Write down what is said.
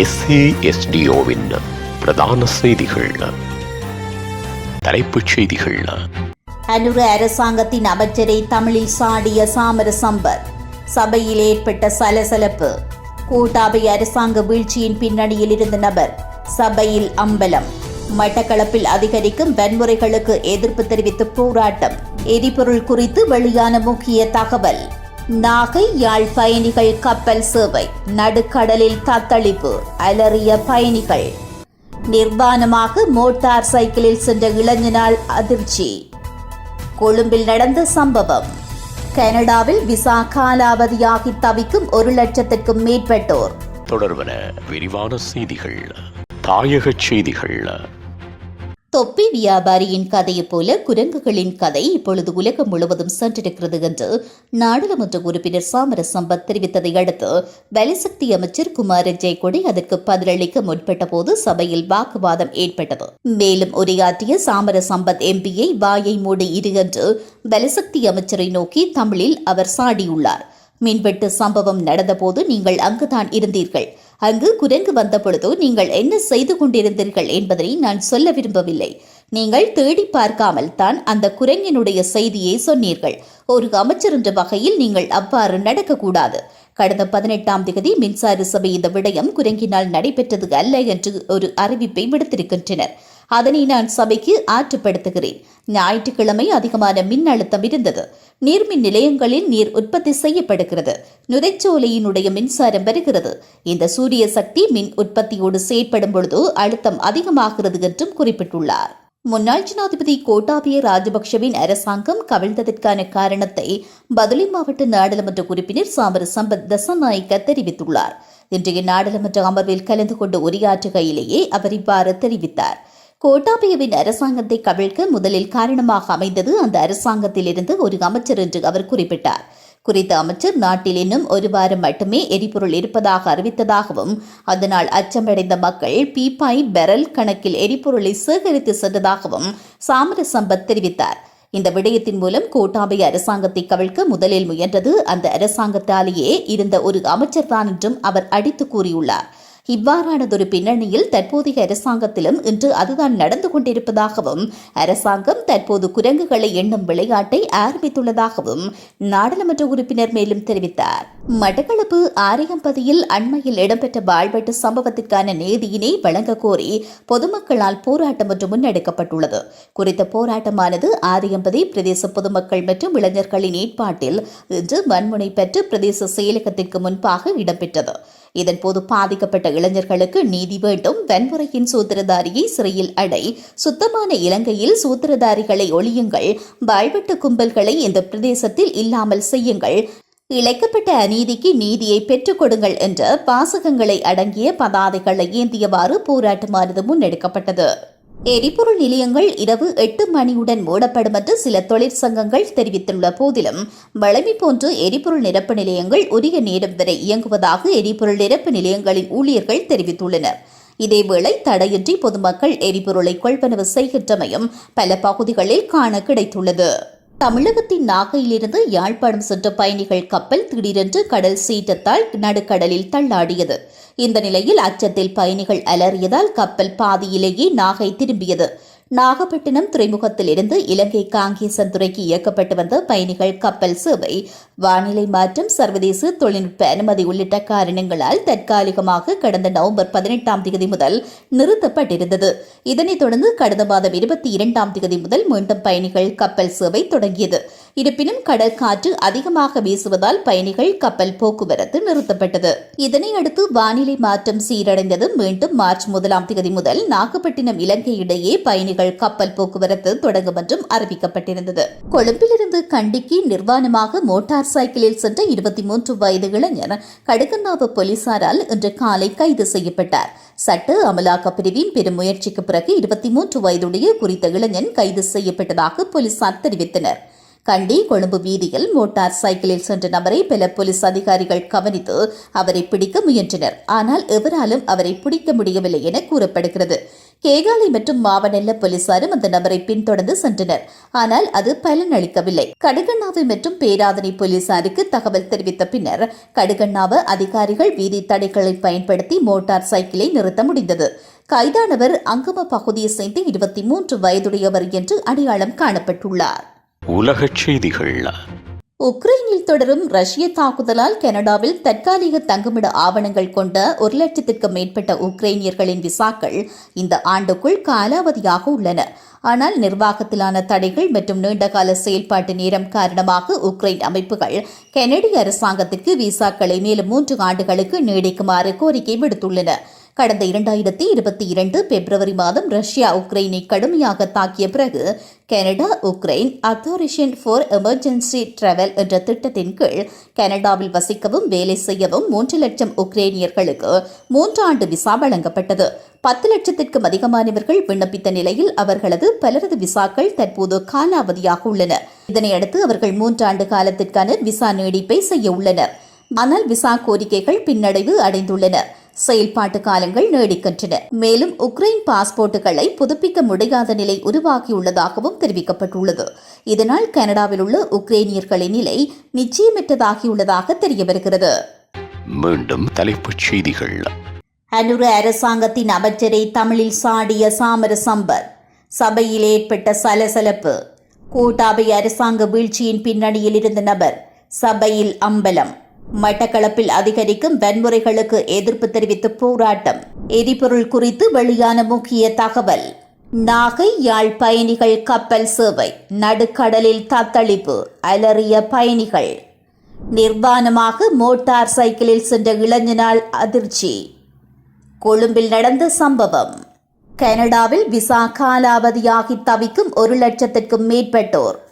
எஸ்ஏஎஸ்டிஓவின் பிரதான செய்திகள். தலைப்புச் செய்திகள். அனுர அரசாங்கத்தின் அமைச்சரை தமிழில் சாடிய சாமர சம்பத் சபையில் ஏற்பட்ட சலசலப்பு. கூட்டாபை அரசாங்க வீழ்ச்சியின் பின்னணியில் இருந்த நபர் சபையில் அம்பலம். மட்டக்களப்பில் அதிகரிக்கும் வன்முறைகளுக்கு எதிர்ப்பு தெரிவித்து போராட்டம். எரிபொருள் குறித்து வெளியான முக்கிய தகவல். நாகை யாழ் பயணிகள் கப்பல் சேவை நடுக்கடலில் தத்தளிப்பு அலறிய பயணிகள். நிர்வாணமாக மோட்டார் சைக்கிளில் சென்ற இளைஞனால் அதிர்ச்சி. கொழும்பில் நடந்த சம்பவம். கனடாவில் விசா காலாவதியாகி தவிக்கும் ஒரு லட்சத்திற்கும் மேற்பட்டோர். தொடர்பன விரிவான செய்திகள் தாயக செய்திகள். தொப்பி வியாபாரியின் கதையைப் போல குரங்குகளின் கதை இப்பொழுது உலகம் முழுவதும் சென்றிருக்கிறது என்று நாடாளுமன்ற உறுப்பினர் சாமர சம்பத் தெரிவித்ததை அடுத்து பலசக்தி அமைச்சர் குமார ஜெயக்கொடி அதற்கு பதிலளிக்க முற்பட்ட போது சபையில் வாக்குவாதம் ஏற்பட்டது. மேலும் உரையாற்றிய சாமர சம்பத் எம்பியை வாயை மூடி இரு என்று பலசக்தி அமைச்சரை நோக்கி தமிழில் அவர் சாடியுள்ளார். மின்வெட்டு சம்பவம் நடந்தபோது நீங்கள் அங்குதான் இருந்தீர்கள். அங்கு குரங்கு வந்த பொழுது நீங்கள் என்ன செய்து கொண்டிருந்தீர்கள் என்பதனை நான் சொல்ல விரும்பவில்லை. நீங்கள் தேடி பார்க்காமல் தான் அந்த குரங்கினுடைய செய்தியை சொன்னீர்கள். ஒரு அமைச்சர் என்ற வகையில் நீங்கள் அவ்வாறு நடக்கக்கூடாது. கடந்த பதினெட்டாம் தேதி மின்சார சபை இந்த விடயம் குரங்கினால் நடைபெற்றது அல்ல என்று ஒரு அறிவிப்பை விடுத்திருக்கின்றனர். அதனை நான் சபைக்கு ஆற்றுப்படுத்துகிறேன். ஞாயிற்றுக்கிழமை அதிகமான மின் அழுத்தம் இருந்தது. நீர்மின் நிலையங்களில் நீர் உற்பத்தி செய்யப்படுகிறது. நுரைச்சோலையினுடைய மின்சாரம் வருகிறது. இந்த சூரிய சக்தி மின் உற்பத்தியோடு செயற்படும் பொழுது அழுத்தம் அதிகமாகிறது என்றும் குறிப்பிட்டுள்ளார். முன்னாள் ஜனாதிபதி கோட்டாபய ராஜபக்ஷவின் அரசாங்கம் கவிழ்ந்ததற்கான காரணத்தை பதுளை மாவட்ட நாடாளுமன்ற உறுப்பினர் சாமர சம்பத் தசநாயக்க தெரிவித்துள்ளார். இன்றைய நாடாளுமன்ற அமர்வில் கலந்து கொண்டு உரையாற்றுகையிலேயே அவர் இவ்வாறு தெரிவித்தார். கோட்டாபயவின் அரசாங்கத்தை கவிழ்க்க முதலில் காரணமாக அமைந்தது அந்த அரசாங்கத்திலிருந்து ஒரு அமைச்சர் என்று அவர் குறிப்பிட்டார். குறித்த அமைச்சர் நாட்டில் இன்னும் ஒரு வாரம் மட்டுமே எரிபொருள் இருப்பதாக அறிவித்ததாகவும் அதனால் அச்சமடைந்த மக்கள் பீப்பாய் பெரல் கணக்கில் எரிபொருளை சேகரித்து சென்றதாகவும் சாமர சம்பத் தெரிவித்தார். இந்த விடயத்தின் மூலம் கோட்டாபய அரசாங்கத்தை கவிழ்க்க முதலில் முயன்றது அந்த அரசாங்கத்தாலேயே இருந்த ஒரு அமைச்சர்தான் என்றும் அவர் அடித்து கூறியுள்ளார். இவ்வாறானதொரு பின்னணியில் தற்போதைய அரசாங்கத்திலும் இன்று அதுதான் நடந்து கொண்டிருப்பதாகவும் அரசாங்கம் தற்போது குரங்குகளை எண்ணும் விளையாட்டை ஆரம்பித்துள்ளதாகவும் நாடாளுமன்ற உறுப்பினர் மேலும் தெரிவித்தார். மட்டக்களப்பு ஆரியம்பதியில் அண்மையில் இடம்பெற்ற வாழ்வெட்டு சம்பவத்திற்கான நீதியினை வழங்க கோரி பொதுமக்களால் போராட்டம் ஒன்று முன்னெடுக்கப்பட்டுள்ளது. குறித்த போராட்டமானது ஆரியம்பதி பிரதேச பொதுமக்கள் மற்றும் இளைஞர்களின் ஏற்பாட்டில் இன்று வன்முனை பெற்று பிரதேச செயலகத்திற்கு முன்பாக இடம்பெற்றது. இதன்போது பாதிக்கப்பட்ட இளைஞர்களுக்கு நீதி வேண்டும். வன்முறையின் சூத்திரதாரியை சிறையில் அடை. சுத்தமான இலங்கையில் சூத்திரதாரிகளை ஒழியுங்கள். வாழ்வெட்டு கும்பல்களை இந்த பிரதேசத்தில் இல்லாமல் செய்யுங்கள். இழைக்கப்பட்ட அநீதிக்கு நீதியை பெற்றுக் கொடுங்கள் என்ற வாசகங்களை அடங்கிய பதாதைகளை ஏந்தியவாறு போராட்டமானது முன்னெடுக்கப்பட்டது. எரிபொருள் நிலையங்கள் இரவு எட்டு மணியுடன் மூடப்படும் என்று சில தொழிற்சங்கங்கள் தெரிவித்துள்ள போதிலும் வளமை போன்று எரிபொருள் நிரப்பு நிலையங்கள் உரிய நேரம் வரை இயங்குவதாக எரிபொருள் நிரப்பு நிலையங்களின் ஊழியர்கள் தெரிவித்துள்ளனர். இதேவேளை தடையின்றி பொதுமக்கள் எரிபொருளை கொள்வனவு செய்கின்றமையும் பல பகுதிகளில் காண கிடைத்துள்ளது. தமிழகத்தின் நாகையிலிருந்து யாழ்ப்பாணம் சென்ற பயணிகள் கப்பல் திடீரென்று கடல் சீற்றத்தால் நடுக்கடலில் தள்ளாடியது. இந்த நிலையில் அச்சத்தில் பயணிகள் அலறியதால் கப்பல் பாதியிலேயே நாகை திரும்பியது. நாகப்பட்டினம் துறைமுகத்திலிருந்து இலங்கை காங்கேசன் துறைக்கு இயக்கப்பட்டு வந்த பயணிகள் கப்பல் சேவை வானிலை மாற்றம் சர்வதேச தொழில்நுட்ப அனுமதி உள்ளிட்ட காரணங்களால் தற்காலிகமாக கடந்த நவம்பர் பதினெட்டாம் தேதி முதல் நிறுத்தப்பட்டிருந்தது. இதனைத் தொடர்ந்து கடந்த மாதம் இருபத்தி இரண்டாம் தேதி முதல் மீண்டும் பயணிகள் கப்பல் சேவை தொடங்கியது. இருப்பினும் கடற்காற்று அதிகமாக வீசுவதால் பயணிகள் கப்பல் போக்குவரத்து நிறுத்தப்பட்டது. இதனையடுத்து வானிலை மாற்றம் சீரடைந்தது. மீண்டும் மார்ச் முதலாம் தேதி முதல் நாகப்பட்டினம் இலங்கை இடையே பயணிகள் கப்பல் போக்குவரத்து தொடங்கும் என்றும் அறிவிக்கப்பட்டிருந்தது. கொழும்பிலிருந்து கண்டிக்கு நிர்வாணமாக மோட்டார் சைக்கிளில் சென்ற இருபத்தி மூன்று வயது இளைஞர் கடுகநாவு போலீசாரால் இன்று காலை கைது செய்யப்பட்டார். சட்ட அமலாக்க பிரிவின் பெரும் முயற்சிக்கு பிறகு இருபத்தி மூன்று வயதுடைய குறித்த இளைஞன் கைது செய்யப்பட்டதாக போலீசார் தெரிவித்தனர். கண்டி கொழும்பு வீதியில் மோட்டார் சைக்கிளில் சென்ற நபரை பல போலீஸ் அதிகாரிகள் கவனித்து அவரை பிடிக்க முயன்றனர். ஆனால் எவராலும் அவரை பிடிக்க முடியவில்லை என கூறப்படுகிறது. கேகாலை மற்றும் மாவனெல்ல போலீசாரும் அந்த நபரை பின்தொடர்ந்து சென்றனர். ஆனால் அது பலனளிக்கவில்லை கடுகண்ணாவை மற்றும் பேராதனை போலீசாருக்கு தகவல் தெரிவித்த பின்னர் கடுகண்ணாவ அதிகாரிகள் வீதி தடைகளை பயன்படுத்தி மோட்டார் சைக்கிளை நிறுத்த முடிந்தது. கைதானவர் அங்கம பகுதியை சேர்ந்த இருபத்தி மூன்று வயதுடையவர் என்று அடையாளம் காணப்பட்டுள்ளார். உலகச் செய்திகள் உக்ரைனில் தொடரும் ரஷ்ய தாக்குதலால் கனடாவில் தற்காலிக தங்குமிட ஆவணங்கள் கொண்ட ஒரு லட்சத்திற்கும் மேற்பட்ட உக்ரைனியர்களின் விசாக்கள் இந்த ஆண்டுக்குள் காலாவதியாக உள்ளன. ஆனால் நிர்வாகத்திலான தடைகள் மற்றும் நீண்டகால செயல்பாட்டு நேரம் காரணமாக உக்ரைன் அமைப்புகள் கெனடி அரசாங்கத்திற்கு விசாக்களை மேலும் மூன்று ஆண்டுகளுக்கு நீடிக்குமாறு கோரிக்கை விடுத்துள்ளன. கடந்த இரண்டாயிரத்தி இருபத்தி இரண்டு பிப்ரவரி மாதம் ரஷ்யா உக்ரைனை கடுமையாக தாக்கிய பிறகு Canada Ukraine authorisation for emergency travel என்ற திட்டத்தின் கீழ் கனடாவில் வசிக்கவும் வேலை செய்யவும் மூன்று லட்சம் உக்ரைனியர்களுக்கு மூன்றாண்டு விசா வழங்கப்பட்டது. பத்து லட்சத்திற்கும் அதிகமானவர்கள் விண்ணப்பித்த நிலையில் அவர்களது பலரது விசாக்கள் தற்போது காலாவதியாக உள்ளன. இதனையடுத்து அவர்கள் மூன்றாண்டு காலத்திற்கான விசா நீடிப்பை செய்ய உள்ளனர். ஆனால் விசா கோரிக்கைகள் பின்னடைவு அடைந்துள்ளன. செயல்பாட்டு காலங்கள் நீடிக்கின்றன. மேலும் உக்ரைன் பாஸ்போர்ட்டுகளை புதுப்பிக்க முடியாத நிலை உருவாகியுள்ளதாகவும் தெரிவிக்கப்பட்டுள்ளது. இதனால் கனடாவில் உள்ள உக்ரைனியர்களின் நிலை நிச்சயமற்றதாகியுள்ளதாக தெரிய வருகிறது மீண்டும் தலைப்புச் செய்திகள். அனுர அரசாங்கத்தின் அமைச்சரை தமிழில் சாடிய சாமர சம்பத் சபையில் ஏற்பட்ட சலசலப்பு கூட்டாபை அரசாங்க வீழ்ச்சியின் பின்னணியில் இருந்த நபர் சபையில் அம்பலம். மட்டக்களப்பில் அதிகரிக்கும் வன்முறைகளுக்கு எதிர்ப்பு தெரிவித்து போராட்டம். எரிபொருள் குறித்து வெளியான முக்கிய தகவல் நாகை யாழ் பயணிகள் கப்பல் சேவை நடுக்கடலில் தத்தளிப்பு அலறிய பயணிகள். நிர்வாணமாக மோட்டார் சைக்கிளில் சென்ற இளைஞனால் அதிர்ச்சி. கொழும்பில் நடந்த சம்பவம். கனடாவில் விசா காலாவதியாகி தவிக்கும் ஒரு லட்சத்திற்கும் மேற்பட்டோர்